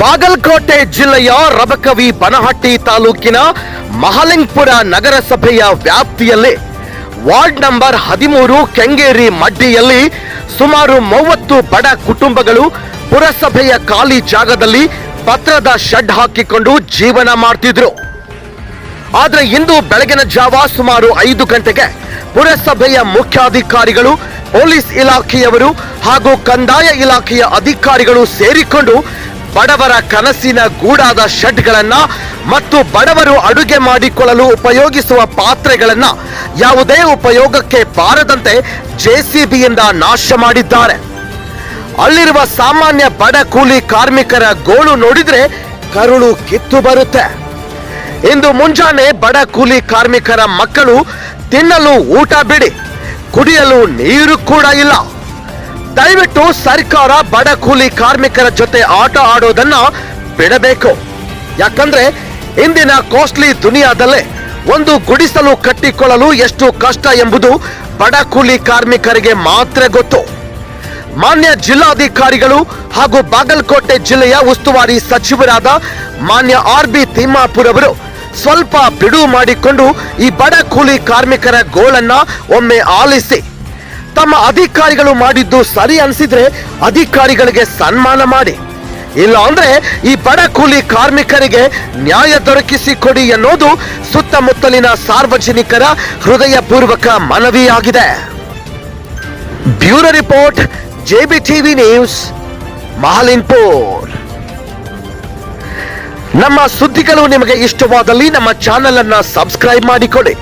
ಬಾಗಲಕೋಟೆ ಜಿಲ್ಲೆಯ ರಬಕವಿ ಬನಹಟ್ಟಿ ತಾಲೂಕಿನ ಮಹಲಿಂಗ್ಪುರ ನಗರಸಭೆಯ ವ್ಯಾಪ್ತಿಯಲ್ಲಿ ವಾರ್ಡ್ ನಂಬರ್ ಹದಿಮೂರು ಕೆಂಗೇರಿ ಮಡ್ಡಿಯಲ್ಲಿ ಸುಮಾರು ಮೂವತ್ತು ಬಡ ಕುಟುಂಬಗಳು ಪುರಸಭೆಯ ಖಾಲಿ ಜಾಗದಲ್ಲಿ ಪತ್ರದ ಶೆಡ್ ಹಾಕಿಕೊಂಡು ಜೀವನ ಮಾಡ್ತಿದ್ರು. ಆದರೆ ಇಂದು ಬೆಳಗಿನ ಜಾವ ಸುಮಾರು ಐದು ಗಂಟೆಗೆ ಪುರಸಭೆಯ ಮುಖ್ಯಾಧಿಕಾರಿಗಳು, ಪೊಲೀಸ್ ಇಲಾಖೆಯವರು ಹಾಗೂ ಕಂದಾಯ ಇಲಾಖೆಯ ಅಧಿಕಾರಿಗಳು ಸೇರಿಕೊಂಡು ಬಡವರ ಕನಸಿನ ಗೂಡಾದ ಶೆಡ್ಗಳನ್ನ ಮತ್ತು ಬಡವರು ಅಡುಗೆ ಮಾಡಿಕೊಳ್ಳಲು ಉಪಯೋಗಿಸುವ ಪಾತ್ರೆಗಳನ್ನ ಯಾವುದೇ ಉಪಯೋಗಕ್ಕೆ ಬಾರದಂತೆ ಜೆಸಿಬಿಯಿಂದ ನಾಶ ಮಾಡಿದ್ದಾರೆ. ಅಲ್ಲಿರುವ ಸಾಮಾನ್ಯ ಬಡ ಕೂಲಿ ಕಾರ್ಮಿಕರ ಗೋಳು ನೋಡಿದ್ರೆ ಕರುಳು ಕಿತ್ತು ಬರುತ್ತೆ. ಇಂದು ಮುಂಜಾನೆ ಬಡ ಕೂಲಿ ಕಾರ್ಮಿಕರ ಮಕ್ಕಳು ತಿನ್ನಲು ಊಟ ಬಿಡಿ, ಕುಡಿಯಲು ನೀರು ಕೂಡ ಇಲ್ಲ. ದಯವಿಟ್ಟು ಸರ್ಕಾರ ಬಡ ಕೂಲಿ ಕಾರ್ಮಿಕರ ಜೊತೆ ಆಟ ಆಡೋದನ್ನ ಬಿಡಬೇಕು. ಯಾಕಂದ್ರೆ ಇಂದಿನ ಕಾಸ್ಟ್ಲಿ ದುನಿಯಾದಲ್ಲೇ ಒಂದು ಗುಡಿಸಲು ಕಟ್ಟಿಕೊಳ್ಳಲು ಎಷ್ಟು ಕಷ್ಟ ಎಂಬುದು ಬಡ ಕೂಲಿ ಕಾರ್ಮಿಕರಿಗೆ ಮಾತ್ರ ಗೊತ್ತು. ಮಾನ್ಯ ಜಿಲ್ಲಾಧಿಕಾರಿಗಳು ಹಾಗೂ ಬಾಗಲಕೋಟೆ ಜಿಲ್ಲೆಯ ಉಸ್ತುವಾರಿ ಸಚಿವರಾದ ಮಾನ್ಯ ಆರ್ ಬಿ ತಿಮ್ಮಾಪುರ್ ಅವರು ಸ್ವಲ್ಪ ಬಿಡುವು ಮಾಡಿಕೊಂಡು ಈ ಬಡ ಕೂಲಿ ಕಾರ್ಮಿಕರ ಗೋಳನ್ನ ಒಮ್ಮೆ ಆಲಿಸಿ ತಮ್ಮ ಅಧಿಕಾರಿಗಳು ಮಾಡಿದ್ದು ಸರಿ ಅನಿಸಿದ್ರೆ ಅಧಿಕಾರಿಗಳಿಗೆ ಸನ್ಮಾನ ಮಾಡಿ. ಇಲ್ಲ ಅಂದ್ರೆ ಈ ಬಡ ಕೂಲಿ ಕಾರ್ಮಿಕರಿಗೆ ನ್ಯಾಯ ದೊರಕಿಸಿ ಕೊಡಿ ಎನ್ನುವುದು ಸುತ್ತಮುತ್ತಲಿನ ಸಾರ್ವಜನಿಕರ ಹೃದಯಪೂರ್ವಕ ಮನವಿಯಾಗಿದೆ. Bureau report JB TV news, Mahalinpur. ನಮ್ಮ ಸುದ್ದಿಗಳು ನಿಮಗೆ ಇಷ್ಟವಾದಲ್ಲಿ ನಮ್ಮ ಚಾನೆಲ್ ಅನ್ನ ಸಬ್ಸ್ಕ್ರೈಬ್ ಮಾಡಿಕೊಡಿ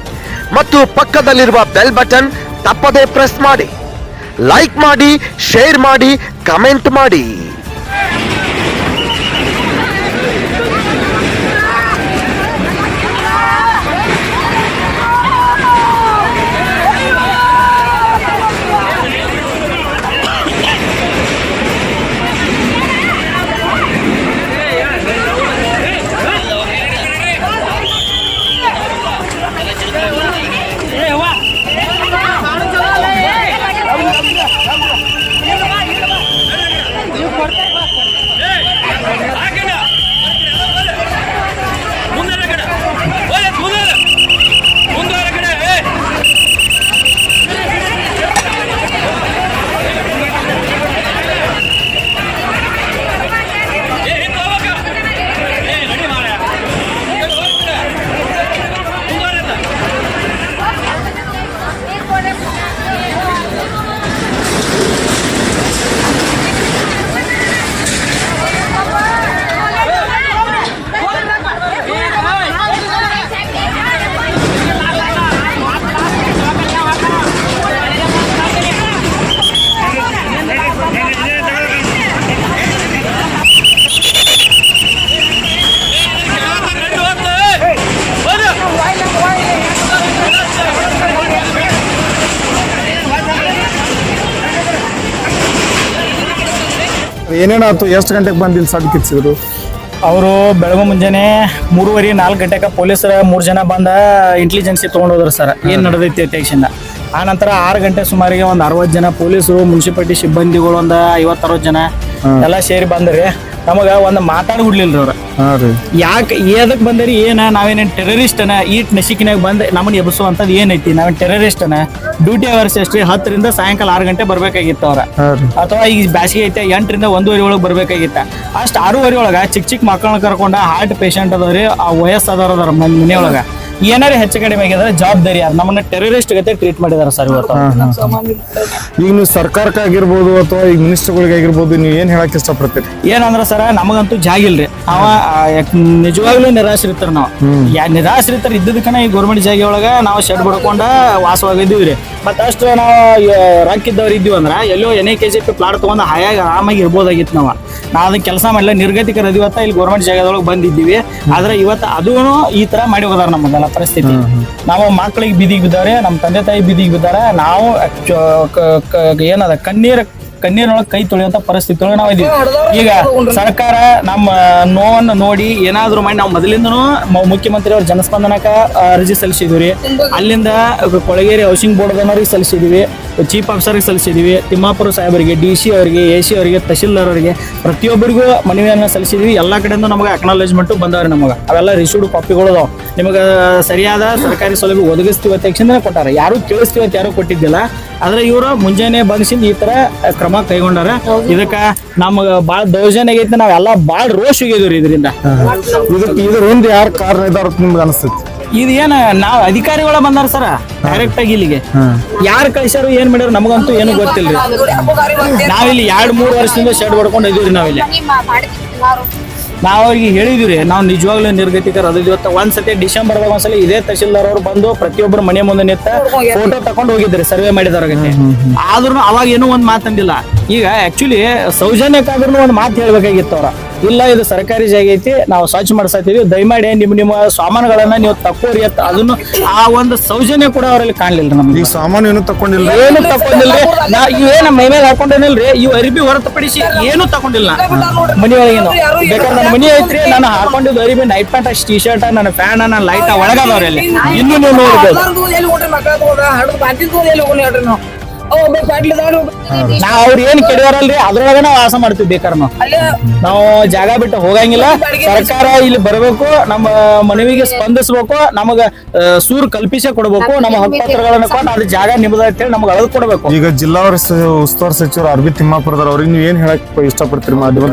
ಮತ್ತು ಪಕ್ಕದಲ್ಲಿರುವ ಬೆಲ್ ಬಟನ್ ತಪ್ಪದೇ ಪ್ರೆಸ್ ಮಾಡಿ ಲೈಕ್ ಮಾಡಿ ಶೇರ್ ಮಾಡಿ ಕಮೆಂಟ್ ಮಾಡಿ. ಏನೇನಾಯ್ತು? ಎಷ್ಟು ಗಂಟೆಗೆ ಬಂದು ಇಲ್ಲಿ ಸಡ್ ಕಿಚ್ಚಿದ್ರು ಅವರು ಬೆಳಗ್ಗೆ ಮುಂಜಾನೆ ಮೂರುವರೆ ನಾಲ್ಕು ಗಂಟೆಗೆ ಪೊಲೀಸರ ಮೂರು ಜನ ಬಂದ ಇಂಟೆಲಿಜೆನ್ಸಿ ತೊಗೊಂಡು ಹೋದ್ರು ಸರ್. ಏನು ನಡೆದೈತಿ ಸ್ಟೇಷನ್ ಆ ನಂತರ ಆರು ಗಂಟೆ ಸುಮಾರಿಗೆ ಒಂದು ಅರವತ್ತು ಜನ ಪೊಲೀಸರು ಮುನ್ಸಿಪಾಲಿಟಿ ಸಿಬ್ಬಂದಿಗಳು ಒಂದು ಐವತ್ತು ಅರವತ್ತು ಜನ ಎಲ್ಲ ಸೇರಿ ಬಂದ್ರಿ. ನಮಗೆ ಒಂದ್ ಮಾತಾಡಿ ಬಿಡ್ಲಿಲ್ಲ ಅವ್ರ. ಯಾಕೆ ಏದಕ್ಕೆ ಬಂದರಿ ಏನ? ನಾವೇನೇನು ಅನ? ಈಟ್ ನಶಿಕಿನಾಗ ಬಂದ್ ನಮ್ಮನ್ನ ಎಬ್ಸುವಂಥದ್ದು ಏನೈತಿ? ನಾವೇನ್ ಟೆರರಿಸ್ಟ್ ಅನ? ಡ್ಯೂಟಿ ಅವರ್ಸ್ ಎಷ್ಟ್ರಿ? ಹತ್ತರಿಂದ ಸಾಯಂಕಾಲ ಆರು ಗಂಟೆ ಬರ್ಬೇಕಾಗಿತ್ತು ಅವ್ರ. ಅಥವಾ ಈಗ ಬ್ಯಾಸಿಗೆ ಐತೆ ಎಂಟರಿಂದ ಒಂದೂವರೆ ಒಳಗೆ ಬರ್ಬೇಕಾಗಿತ್ತ. ಅಷ್ಟ್ ಆರೂವರೆ ಒಳಗ ಚಿಕ್ಕ ಚಿಕ್ಕ ಮಕ್ಕಳನ್ನ ಕರ್ಕೊಂಡ ಹಾರ್ಟ್ ಪೇಷಂಟ್ ಅದಾವ್ರಿ ಆ ವಯಸ್ಸಾದವ್ರ ಅದಾರ ಮನೆಯೊಳಗೆ. ಏನಾರು ಹೆಚ್ಚು ಕಡಿಮೆ ಆಗಿದ್ರೆ ಜವಾಬ್ದಾರಿ ಯಾರು? ನಮ್ಮನ್ನ ಟೆರರಿಸ್ಟ್ ಗತೆ ಟ್ರೀಟ್ ಮಾಡಿದಾರೆ ಸರ್ ಇವತ್ತು. ಈಗ ನೀವು ಸರ್ಕಾರಕ್ಕಾಗಿರ್ಬೋದು ಅಥವಾ ಈಗ ಮಿನಿಸ್ಟರ್ಗಳಿಗೆ ಆಗಿರ್ಬೋದು ನೀವು ಏನ್ ಹೇಳಕ್ ಇಷ್ಟಪಡ್ತೀರಿ? ಏನಂದ್ರ ಸರ ನಮಗಂತೂ ಜಾಗಿಲ್ರಿ ಅವ ನಿಜವಾಗ್ಲೂ ನಿರಾಶ್ರಿತರ ನಾವು. ಯಾ ನಿರಾಶ್ರಿತರ ಇದ್ದದಕ್ಕನ ಈ ಗೌರ್ಮೆಂಟ್ ಜಾಗ ಒಳಗ ನಾವು ಶೆಡ್ ಬಿಡ್ಕೊಂಡ ವಾಸವಾಗಿದ್ದೀವಿ ರೀ ಮತ್ತ ಅಷ್ಟು ನಾವು ರಾಕಿದ್ದವ್ರು ಇದ್ದವ್ರು ಇದ್ದೀವಿ ಅಂದ್ರ ಎಲ್ಲೋ N K G P plot ತಗೊಂಡ್ ಹಾಯಾಗಿ ಆರಾಮಾಗಿ ಇರ್ಬೋದಾಗಿತ್ತು ನಾವು. ನಾ ಅದನ್ನ ಕೆಲಸ ಮಾಡಲಿಲ್ಲ ನಿರ್ಗತಿಕರ ಇವತ್ತ ಇಲ್ಲಿ ಗೌರ್ಮೆಂಟ್ ಜಾಗದೊಳಗೆ ಬಂದಿದ್ದೀವಿ. ಆದ್ರೆ ಇವತ್ತು ಅದೂ ಈ ತರ ಮಾಡಿ ಹೋದಾರ ನಮ್ಮದೆಲ್ಲ. ಪರಿಸ್ಥಿತಿ. ನಾವು ಮಕ್ಕಳಿಗೆ ಬೀದಿಗೆ ಬಿದ್ದಾರೆ ನಮ್ಮ ತಂದೆ ತಾಯಿ ಬೀದಿಗೆ ಬಿದ್ದಾರೆ ನಾವು ಏನದ ಕಣ್ಣೀರ್ ಕಣ್ಣೀರೊಳಗೆ ಕೈ ತೊಳೆಯುವಂತ ಪರಿಸ್ಥಿತಿ ಒಳಗೆ ನಾವು ಇದೀವಿ. ಈಗ ಸರ್ಕಾರ ನಮ್ಮ ನೋವನ್ನು ನೋಡಿ ಏನಾದ್ರು ಮಾಡಿ ನಾವು ಮೊದಲಿಂದನೂ ಮುಖ್ಯಮಂತ್ರಿ ಅವ್ರ ಜನಸ್ಪಂದನಕ ಅರ್ಜಿ ಸಲ್ಲಿಸಿದ್ವಿ ಅಲ್ಲಿಂದ ಕೊಳಗೇರಿ ಹೌಸಿಂಗ್ ಬೋರ್ಡ್ ಅನ್ನೋರಿಗೆ ಸಲ್ಲಿಸಿದ್ವಿ. ಚೀಫ್ ಆಫೀಸರ್ಗೆ ಸಲ್ಲಿಸಿದ್ವಿ. ತಿಮ್ಮಾಪುರ ಸಾಹೇಬರಿಗೆ ಡಿ ಸಿ ಅವರಿಗೆ ಎ ಸಿ ಅವರಿಗೆ ತಹಶೀಲ್ದಾರ್ ಅವರಿಗೆ ಪ್ರತಿಯೊಬ್ಬರಿಗೂ ಮನವಿಯನ್ನು ಸಲ್ಲಿಸಿದ್ವಿ. ಎಲ್ಲ ಕಡೆಯಿಂದ ನಮಗೆ ಅಕ್ನಾಲೇಜ್ಮೆಂಟ್ ಬಂದವ್ರಿ ನಮಗೆ. ಅವೆಲ್ಲ ರಿಸೀವ್ಡ್ ಕಾಪಿಗಳು ಅದಾವ. ನಿಮಗೆ ಸರಿಯಾದ ಸರ್ಕಾರಿ ಸೌಲಭ್ಯ ಒದಗಿಸ್ತೀವಿ ಅಂತ ತಕ್ಷಣ ಕೊಟ್ಟಾರ. ಯಾರು ಕೇಳಿಸ್ತೀವಿ ಅಂತ ಯಾರು ಕೊಟ್ಟಿದ್ದಿಲ್ಲ. ಆದ್ರೆ ಇವರು ಮುಂಜಾನೆ ಬಂದಿಸಿಂದ ಈ ತರ ಕ್ರಮ ಕೈಗೊಂಡಾರ ಇದಕ್ಕ ನಮಗ ಬಾಳ ದೌರ್ಜನ್ಯ ಆಗೈತಿ ನಾವೆಲ್ಲ ಬಾಳ ರೋಷ್ ಹೋಗಿದ್ವಿ ಇದರಿಂದ. ಇದಕ್ಕೆ ಇದ್ರ ಹಿಂದೆ ಯಾರು ಕಾರಣ ಇದಾರ ನಿಮ್ಗೆ ಅನಿಸ್ತೈತಿ? ಇದು ಏನ ನಾವ್ ಅಧಿಕಾರಿಗಳ ಬಂದಾರ ಸರ ಡೈರೆಕ್ಟ್ ಆಗಿ ಇಲ್ಲಿಗೆ. ಯಾರು ಕಳಿಸ್ಯಾರು ಏನ್ ಮಾಡ್ಯಾರ ನಮಗಂತೂ ಏನು ಗೊತ್ತಿಲ್ರಿ. ನಾವಿಲ್ಲಿ ಎರಡ್ ಮೂರ್ ವರ್ಷದಿಂದ ಶೆಡ್ ಹೊಡ್ಕೊಂಡು ಇದೀವಿ ನಾವಿಲ್ಲಿ ನಾವ್ ಅವ್ರಿಗೆ ಹೇಳಿದಿವ್ರಿ ನಾವು ನಿಜವಾಗ್ಲೂ ನಿರ್ಗತಿಕರ ಅದ ಇವತ್ತು ಒಂದ್ಸತಿ ಡಿಸೆಂಬರ್ದಾಗ ಒಂದ್ಸಲ ಇದೇ ತಹಶೀಲ್ದಾರ್ ಅವ್ರು ಬಂದು ಪ್ರತಿಯೊಬ್ಬರ ಮನೆ ಮುಂದೆ ನಿಂತ ಫೋಟೋ ತಕೊಂಡು ಹೋಗಿದ್ರಿ ಸರ್ವೆ ಮಾಡಿದವ್ರಿಗೆ ಆದ್ರೂ ಅವಾಗ ಏನೋ ಒಂದ್ ಮಾತಂದಿಲ್ಲ ಈಗ ಆಕ್ಚುಲಿ ಸೌಜನ್ಯಕ್ಕಾದ್ರೂ ಒಂದ್ ಮಾತು ಹೇಳ್ಬೇಕಾಗಿತ್ತು ಅವ್ರ. ಇಲ್ಲ ಇದು ಸರ್ಕಾರಿ ಜಾಗ ಐತಿ ನಾವು ಸ್ವಚ್ಛ ಮಾಡಿಸ್ತೀವಿ ದಯಮಾಡಿ ನಿಮ್ ನಿಮ್ಮ ಸಾಮಾನುಗಳನ್ನ ನೀವು ತಕ್ಕೋರಿ ಅಂತ ಅದನ್ನು ಆ ಒಂದು ಸೌಜನ್ಯ ಕೂಡ ಅವರಲ್ಲಿ ಕಾಣ್ಲಿಲ್ಲ ನಮ್ಗೆ. ಈ ಸಾಮಾನು ಏನು ತಕೊಂಡಿಲ್ಲ ಏನು ತಕೊಂಡಿಲ್ಲ ನಾ ಇವೇನ ಮೈ ಮೇಲೆ ಹಾಕೊಂಡೇನಿಲ್ರಿ? ಇವ್ ಅರಿಬಿ ಹೊರತುಪಡಿಸಿ ಏನು ತಕೊಂಡಿಲ್ಲ ಮನಿ ಒಳಗೇನು ಬೇಕಾದ್ರೆ ನನ್ನ ಮನಿ ಐತ್ರಿ ನಾನು ಹಾಕೊಂಡಿದ್ದು ಅರಿಬಿ ನೈಟ್ ಪ್ಯಾಂಟ್ ಅಷ್ಟು ಟಿ ಶರ್ಟ್ ನನ್ನ ಫ್ಯಾನ್ ನನ್ನ ಲೈಟ್ ಒಳಗಾದವ್ರಲ್ಲಿ ಇನ್ನು ನೀವು ನೋಡ್ಬೋದು. ನಾವು ನಾ ಅವ್ರ ಏನ್ ಕೆಡವಾರಲ್ರಿ? ಅದ್ರೊಳಗ ನಾವ್ ವಾಸ ಮಾಡ್ತೀವಿ ಬೇಕಾರ ನಾವು. ನಾವು ಜಾಗ ಬಿಟ್ಟು ಹೋಗಂಗಿಲ್ಲ. ಸರ್ಕಾರ ಇಲ್ಲಿ ಬರಬೇಕು ನಮ್ಮ ಮನವಿಗೆ ಸ್ಪಂದಿಸ್ಬೇಕು ನಮಗ ಸೂರ್ ಸೂರು ಕಲ್ಪಿಸೇ ಕೊಡ್ಬೇಕು ನಮ್ಮ ಹಕ್ಕುಗಳನ್ನ ಕೊಟ್ಟು ಅದು ಜಾಗ ನಿಮ್ದ ಅಂತೇಳಿ ನಮ್ಗೆ ಅಳದ್ ಕೊಡ್ಬೇಕು. ಈಗ ಜಿಲ್ಲಾ ಉಸ್ತುವಾರಿ ಸಚಿವರು ಅರ್ಬಿ ತಿಮ್ಮಾಪುರದವ್ರು ಅವ್ರಿಗೆ ನೀವು ಏನ್ ಹೇಳಕ್ ಇಷ್ಟಪಡ್ತೀರಿ ಮಾಧ್ಯಮ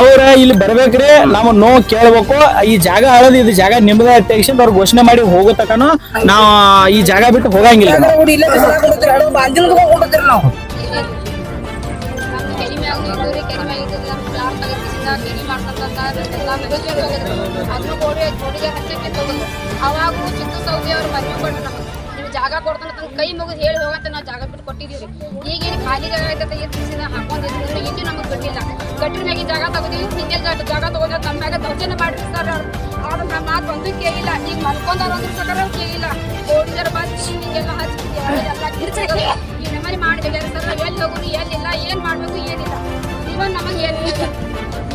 ಅವ್ರ ಇಲ್ಲಿ ಬರ್ಬೇಕ್ರಿ ನಾವು ನೋ ಕೇಳ್ಬೇಕು. ಈ ಜಾಗ ಅಳದ್ ಇದು ಜಾಗ ನಿಮ್ದ ತೆಗಿಸಿಂದ ಅವ್ರ ಘೋಷಣೆ ಮಾಡಿ ಹೋಗೋ ತಕನು ನಾವ್ ಈ ಜಾಗ ಬಿಟ್ಟು ಹೋಗಂಗಿಲ್ಲ. ನಾವು. ಹುಡಿ ಇಲ್ಲೇ ಬಿಸಿಲಾಗ ಕೊಡ್ತೀರಿ ಹಡದ್ ಬಾಂತಿನ ತಗೊಂಡ್ ಕೊಡ್ತೀರಿ ನಾವು ಅವಾಗ ಚಿತ್ತು ಸೌದಿ ಅವ್ರು ಮದುವೆ ನೀವು ಜಾಗ ಕೊಡ್ತಾನೆ ತನ್ನ ಕೈ ಮುಗಿದು ಹೇಳಿ ಹೋಗಂತ ನಾವು ಜಾಗ ಬಿಟ್ಟು ಕೊಟ್ಟಿದ್ದೀವಿ ಈಗ ಏನು ಖಾಲಿ ಜಾಗ ಐತೆ ಎತ್ತಿಸಿದ ಹಾಕೊಂಡಿದ್ರು ಇದು ನಮಗೆ ಬಿಟ್ಟಿಲ್ಲ ಗಟ್ಟಿನ ಮ್ಯಾಗ ಜಾಗ ತಗೋತೀವಿ ಹಿಂದೆ ಜಾಗ ಜಾಗ ತಮ್ಮ ಮ್ಯಾಗ ದೌರ್ಜನ್ಯ ಮಾಡ್ತಿರ್ತಾರೆ ಸರ್ ಅವ್ರು. ನಮ್ಮ ಮಾತು ಒಂದು ಕೇಳಿಲ್ಲ ಈಗ ಮಲ್ಕೊಂಡವ್ರು ಅಂದ್ರೆ ಅವ್ರು ಕೇಳಿಲ್ಲ. ಓಡಿದ್ರ ಬಂದು ಹಿಂಗೆಲ್ಲ ಕಿರ್ಚಾಗ ಈ ನೆಮ್ಮದಿ ಮಾಡಿದ್ರೆ ಸರ್, ಎಲ್ಲಿ ಹೋಗುದು, ಎಲ್ಲಿಲ್ಲ, ಏನು ಮಾಡಬೇಕು, ಏನಿಲ್ಲ. ಇವನ್ ನಮಗೆ ಏನಿಲ್ಲ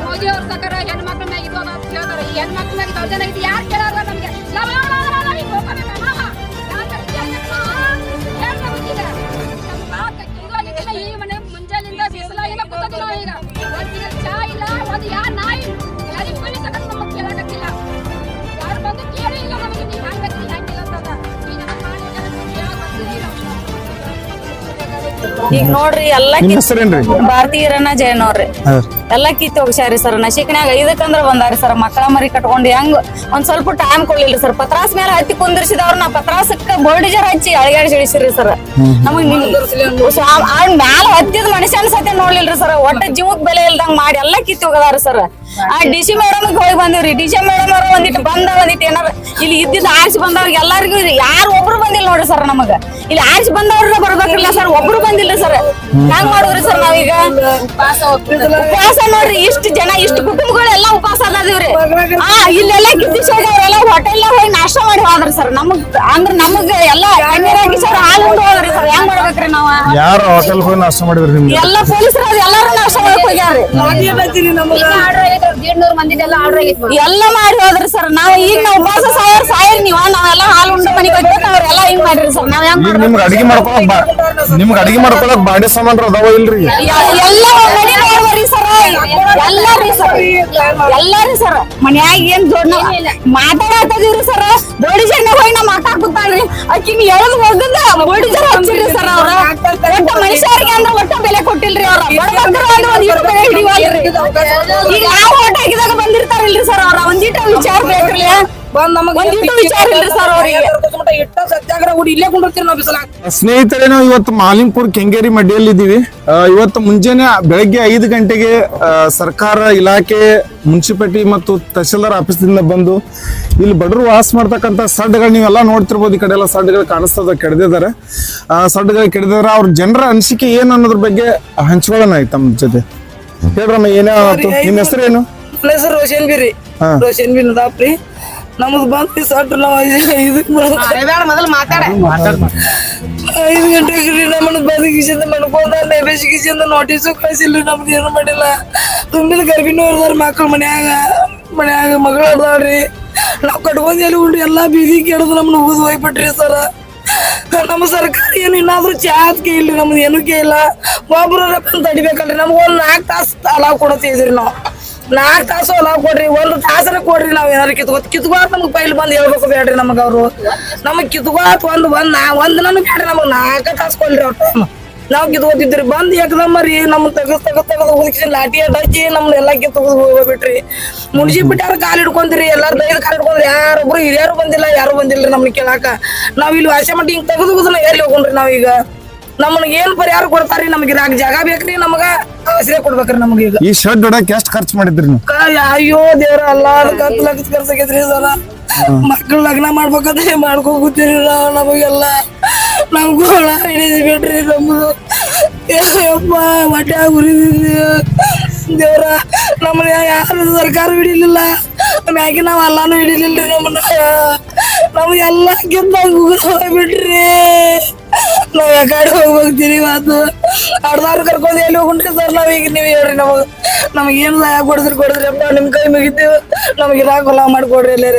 ಮೋದಿ ಅವ್ರ ಸಕರ ಹೆಣ್ಮಕ್ಳ ಮ್ಯಾಗ ಇದು ಅಂತ ಹೇಳ್ತಾರೆ ಹೆಣ್ಮಕ್ಳ ಮ್ಯಾಗ ದೌರ್ಜನ್ಯ ಐತಿ ಯಾರು ಕೇಳಲ್ಲ ನಮಗೆ? ಈಗ ನೋಡ್ರಿ ಎಲ್ಲಾ ಹೆಸರೇನ್ರಿ? ಭಾರತೀಯರನ್ನ ಜೈನವ್ರಿ ಎಲ್ಲಾ ಕಿತ್ ಹೋಗ್ಸ್ಯಾರಿ ಸರ್ ನಶಿಕನ್ಯಾಗ ಇದಕ್ಕಂದ್ರ ಬಂದಾರಿ ಸರ್. ಮಕ್ಕಳ ಮರಿ ಕಟ್ಕೊಂಡು ಹೆಂಗ್ ಒಂದ್ ಸ್ವಲ್ಪ ಟೈಮ್ ಕೊಡ್ಲಿಲ್ರಿ ಸರ್. ಪತ್ರಾಸ್ ಮೇಲೆ ಹತ್ತಿ ಕುಂದ್ರಿಸಿದವ್ರ ನಾ ಪತ್ರಾಸಕ್ಕ ಬೋರ್ಡಿಜರ್ ಹಚ್ಚಿ ಅಳಗಾಡಿಸಿ ಇಳಿಸಿರಿ ಸರ್. ನಮಗ್ ಆ ಮ್ಯಾಲ ಹತ್ತಿದ ಮನುಷ್ಯನ ಸತ್ಯ ನೋಡ್ಲಿಲ್ರಿ ಸರ್. ಒಟ್ಟ ಜೀವಕ್ ಬೆಲೆ ಇಲ್ದಂಗ್ ಮಾಡಿ ಎಲ್ಲಾ ಕಿತ್ ಹೋಗದಾರ ಸರ್. ಆ ಡಿ ಸಿ ಮೇಡಮ್ ಹೋಗಿ ಬಂದಿವ್ರಿ. ಡಿ ಸಿ ಮೇಡಮ್ ಅವ್ರ ಒಂದಿಟ್ಟು ಬಂದ ಒಂದಿಟ್ಟು ಏನಾರ ಇಲ್ಲಿ ಇದ್ದಿದ್ದ ಆರಿಸಿ ಬಂದವ್ರಿಗೆ ಎಲ್ಲರಿಗೂ ಯಾರು ಒಬ್ರು ಬಂದಿಲ್ಲ ನೋಡ್ರಿ ಸರ್ ನಮಗ. ಇಲ್ಲಿ ಆರಿಸಿ ಬಂದವ್ರ ಬರ್ಬೇಕಿಲ್ಲ ಸರ್ ಒಬ್ರು ಬಂದಿಲ್ಲ ಸರ್ ಹೆಂಗ್ ಮಾಡುವ್ರಿ ಸರ್ ನಾವೀಗ? ಉಪವಾಸ ನೋಡ್ರಿ ಇಷ್ಟು ಜನ ಇಷ್ಟು ಕುಟುಂಬಗಳೆಲ್ಲ ಉಪವಾಸ ಅದಾದಿವ್ರಿ ಆ ಇಲ್ಲೆಲ್ಲ ಕಿತ್ತಿ ಹೋದವ್ರೆಲ್ಲ ಹೋಟೆಲ್ ಹೋಗಿ ನಾಷ್ಟ ಮಾಡಿ ಹೋದ್ರಿ ಸರ್ ನಮಗ್ ಅಂದ್ರ ನಮಗ ಎಲ್ಲ ಕಣ್ಣೀರಾಗಿ ಸರ್ ಹಾಲು ಹೋದ್ರಿ ಸರ್ ಹೆಂಗ್ ಮಾಡ್ಬೇಕ್ರಿ ನಾವ್? ಯಾರು ಹೋಟೆಲ್ ಹೋಗಿ ನಾಷ್ಟ ಮಾಡಿದ್ರಿ ಎಲ್ಲ ಪೊಲೀಸರು ಎಲ್ಲಾರು ನಾಷ್ಟ ಮಾಡಕ್ ಹೋಗ್ಯಾರ್ರಿ ಆರ್ಡರ್ ಆಗೈತೆ ದೇಡ್ನೂರು ಮಂದಿದೆಲ್ಲ ಆರ್ಡರ್ ಆಗೈತೆ ಎಲ್ಲ ಮಾಡಿ ಹೋದ್ರಿ ಸರ್. ನಾವ್ ಈಗ ನಾವು ಉಪವಾಸ ಸಾಯರ್ ಸಾಯರ್ ನೀವ. ನಾವೆಲ್ಲ ಹಾಲು ಉಂಡು ಮನೆಗೆ ಹೋಗ್ಬೇಕು ಅವ್ರೆಲ್ಲ ಹಿಂಗ್ ಮಾಡ್ರಿ ಸರ್. ನಾವ್ ಹೆಂಗ್ ಈಗ ನಿಮ್ಗೆ ಅಡಿಗೆ ಮಾಡ್ಕೊಳಕ್ ಬಾ ನಿಮ್ಗೆ ಅಡಿಗೆ ಮಾಡ್ಕೊಳಕ್ ಬಾಡಿ ಸಾಮಾನ್ರು ಅದಾವ ಇಲ್ರಿ? ಎಲ್ಲ ಮನೆ ಸರ್. ಎಲ್ಲಾರಿ ಸರ್. ಎಲ್ಲಾರಿ ಸರ್. ಮನ್ಯಾಗ ಏನ್ ದೊಡ್ಡ ಮಾತಾಡತ್ತದಿವ್ರಿ ಸರ್? ಬೋಡಿ ಜನ ಹೋಗಿ ನಮ್ಮ ಅಕ್ಕ ಕೂತಾಳ್ರಿ. ಅಕ್ಕಿನ ಎಳ್ದು ಹೋಗದ ಬೋಡಿ ಜನ ಹಚ್ಚಿರಿ ಸರ್ ಅವ್ರ. ಒಟ್ಟ ಮನುಷ್ಯರಿಗೆ ಅಂದ್ರ ಒಟ್ಟ ಬೆಲೆ ಕೊಟ್ಟಿಲ್ರಿ ಅವ್ರ. ಈಗ ನಾವು ಓಟ್ ಹಾಕಿದಾಗ ಬಂದಿರ್ತಾರಲ್ರಿ ಸರ್ ಅವ್ರ? ಒಂದಿಟ ವಿಚಾರ ಬೇಕ್ರಿ. ಬಂದ್ ನಮಗ್ ಒಂದಿಟ್ಟು ವಿಚಾರ ಇಲ್ರಿ ಸರ್ ಅವ್ರಿಗೆ. ಇಟ್ಟ ಸತ್ಯಾಗ್ರಹ ಹುಡಿ ಇಲ್ಲೇ ಕುಂಡಿರ್ತೀವಿ ನಾವು ಬಿಸಿಲಾಗ ಸ್ನೇಹಿತರೆ ನಾವು ಇವತ್ತು ಮಾಲಿಂಪುರ್ ಕೆಂಗೇರಿ ಮಡ್ಡಿಯಲ್ಲಿ ಇದ್ದೀವಿ ಇವತ್ತು ಮುಂಜಾನೆ ಬೆಳಗ್ಗೆ ಐದು ಗಂಟೆಗೆ ಸರ್ಕಾರ ಇಲಾಖೆ ಮುನ್ಸಿಪಾಲಿಟಿ ಮತ್ತು ತಹಶೀಲ್ದಾರ್ ಆಫೀಸ್ದಿಂದ ಬಂದು ಇಲ್ಲಿ ಬಡರು ವಾಸ ಮಾಡ್ತಕ್ಕಂಥ ಸಡ್ಗಳು ನೀವೆಲ್ಲ ನೋಡ್ತಿರ್ಬೋದು ಈ ಕಡೆ ಎಲ್ಲ ಸಡ್ಗಳು ಕಾಣಿಸ್ತದ ಕೆಡ್ದಿದ್ದಾರೆ ಆ ಸಡ್ಗಳು ಕೆಡ್ದಿದ್ದಾರೆ ಅವ್ರ ಜನರ ಅನಿಸಿಕೆ ಏನು ಅನ್ನೋದ್ರ ಬಗ್ಗೆ ಹಂಚ್ಕೊಳ್ಳೋಣ ಆಯ್ತು ತಮ್ಮ ಜೊತೆ? ಹೇಳ್ರಮ್ಮ ಏನೇ ನಿಮ್ಮ ಹೆಸರು ಏನು ನನ್ನ ಹೆಸರು ರೋಷನ್ ಬಿರಿ ರೀ ಹಾ. ರೋಷನ್ ಬಿ ನದಾಪ್ರಿ. ನಮಗ್ ಬಂದ್ ಸಟ್ರ ನಾವ್ ಇದಕ್ ಮೊದಲು ಮಾತಾಡ ಐದು ಗಂಟೆಗೆ ರೀ ನಮ್ಮನ್ನ ಬದುಕಿಸಿಂದ ಮನ್ಕೊಂಡ ನೆಬೇಸಿಗಿಸಿಂದ ನೋಟಿಸು ಕಳಿಸಿಲ್ರಿ ನಮ್ದು ಏನು ಮಾಡಿಲ್ಲ ತುಂಬಿದ ಗರ್ಭಿಣಿ ಇರ್ದಾರ ಮಕ್ಳು ಮನ್ಯಾಗ ಮನ್ಯಾಗ ಮಗಳು ಅದಾಳ್ರಿ ನಾವು ಕಟ್ಕೊಂಡ್ ಎಲ್ಲಿ ಉಂಡು ಎಲ್ಲಾ ಬೀದಿ ಕೆಡದು ನಮ್ಮನ್ನ ಉಗಿದು ಹೋಗ್ಬಿಟ್ರಿ ಸರ ನಮ್ಮ ಸರ್ಕಾರ ಏನು ಇನ್ನಾದ್ರೂ ಚಾತ್ಕೆ ಇಲ್ರಿ ನಮ್ದು ಏನೂ ಇಲ್ಲ ಒಬ್ರು ಬಂದು ತಡಿಬೇಕಲ್ರಿ ನಮ್ಗೆ ಒಂದು ನಾಲ್ಕು ತಾಸು ಅಲಾವ್ ಕೊಡತ್ತಿದ್ರಿ ನಾವು ನಾಲ್ಕು ತಾಸು ಅಲಾವ್ ಕೊಡ್ರಿ, ಒಂದು ತಾಸನ ಕೊಡ್ರಿ ನಾವ್ ಏನಾರು ಕಿತ್ಕೋತ್ ಕಿತ್ಕೋತ್ ನಮ್ಗೆ ಪೈಲ್ ಬಂದು ಹೇಳ್ಬೇಕು ಬೇಡ್ರಿ ನಮಗೆ ಅವರು. ನಮಗೆ ಕಿತ್ಕೋತ್ ಒಂದ್ ಒಂದ್ ನಾ ಒಂದ್ ನನ್ ಬೇಡ್ರಿ, ನಮಗ್ ನಾಲ್ಕ ತಾಸು ಕೊಡ್ರಿ ಅವ್ರ ಟೈಮ್ ನಾವು ಕಿತ್ಕೋತಿದ್ರಿ, ಬಂದ್ ಎಕ್ದಮ್ ರೀ ನಮ್ ತಗದ್ ತಗದ್ ತಗದ್ ಹುಡುಕಿ ಲಾಠಿ ಅಡ್ಡಿ ನಮ್ನ ಎಲ್ಲಾ ಕಿತ್ಕೋದ್ ಹೋಗ್ಬಿಟ್ರಿ. ಮುನ್ಸಿ ಬಿಟ್ಟಾರ ಕಾಲ್ ಹಿಡ್ಕೊಂತೀರಿ, ಎಲ್ಲಾರು ದೈದ ಕಾಲ್ ಹಿಡ್ಕೊಂಡ್ರಿ ಯಾರೊಬ್ರು ಹಿರಿಯರು ಬಂದಿಲ್ಲ, ಯಾರು ಬಂದಿಲ್ಲ ನಮ್ನ ಕೇಳಾಕ. ನಾವ್ ಇಲ್ಲಿ ವಾಸ ಮಟ್ಟಿ ಹಿಂಗ್ ತೆಗೆದು ಎಲ್ಲಿ ಹೋಗೋಣ್ರಿ ನಾವೀಗ? ನಮ್ನ ಏನ್ ಪರಿಹಾರ ಕೊಡ್ತಾರಿ ನಮ್ಗೆ ಇರಾಕ್ ಜಾಗ ಬೇಕ್ರಿ ನಮಗ ಆಶ್ರಯ ಕೊಡ್ಬೇಕ್ರಿ ಈಗ. ಈ ಶೆಡ್ ಹೊಡಕ್ ಎಷ್ಟ್ ಖರ್ಚು ಮಾಡಿದ್ರಿ ನೀವು? ಕ- ಅಯ್ಯೋ ದೇವ್ರ ಅಲ್ಲ ಅದಕ್ಕೆ ಹತ್ತು ಲಕ್ಷ ಖರ್ಚಾಗೈತ್ರಿ ಸರ ಮಕ್ಳು ಲಗ್ನ ಮಾಡ್ಬೇಕಂದ್ರೆ ಮಾಡ್ಕೋಗುತ್ತೀರಿ ನಾವು ನಮಗೆಲ್ಲ. ನಮಗೂ ಹೊಳ ಹಿಡಿದಿ ಬಿಡ್ರಿ ನಮ್ದು. ಯಪ್ಪ ಹೊಟ್ಟೆ ಉರಿದಿದ್ರಿ ದೇವ್ರ ನಮ್ಮನ್ನ ಯಾರು ಸರ್ಕಾರ ಹಿಡಿಲಿಲ್ಲ. ಮ್ಯಾಗಿ ನಾವ್ ಅಲ್ಲಾನು ಹಿಡಿಲಿಲ್ರಿ ನಮ್ಮನ್ನ. ನಮ್ಗೆಲ್ಲ ಗೆದ್ದಂಗ ಬಿಡ್ರಿ. ನಾವ್ ಯಾಕಡೆ ಹೋಗ್ತೀರಿ ಮಾತು ಅರ್ಧಾರು ಕರ್ಕೊಂಡು ಎಲ್ಲಿ ಹೋಗ್ರಿ ಸರ್ ನಾವ್ ಈಗ ನೀವ್ ಹೇಳ್ರಿ ನಮಗ್. ನಮಗ್ ಏನ್ ಸಹಾಯ ಕೊಡಿದ್ರಿ ಕೊಡಿದ್ರಿ ಅಪ್ಪ ನಿಮ್ ಕೈ ಮುಗಿತೀವಿ. ನಮಗೆ ಇರಾಕ್ ಹೊಲ ಮಾಡ್ಕೊಡ್ರಿ ಎಲ್ಲೇ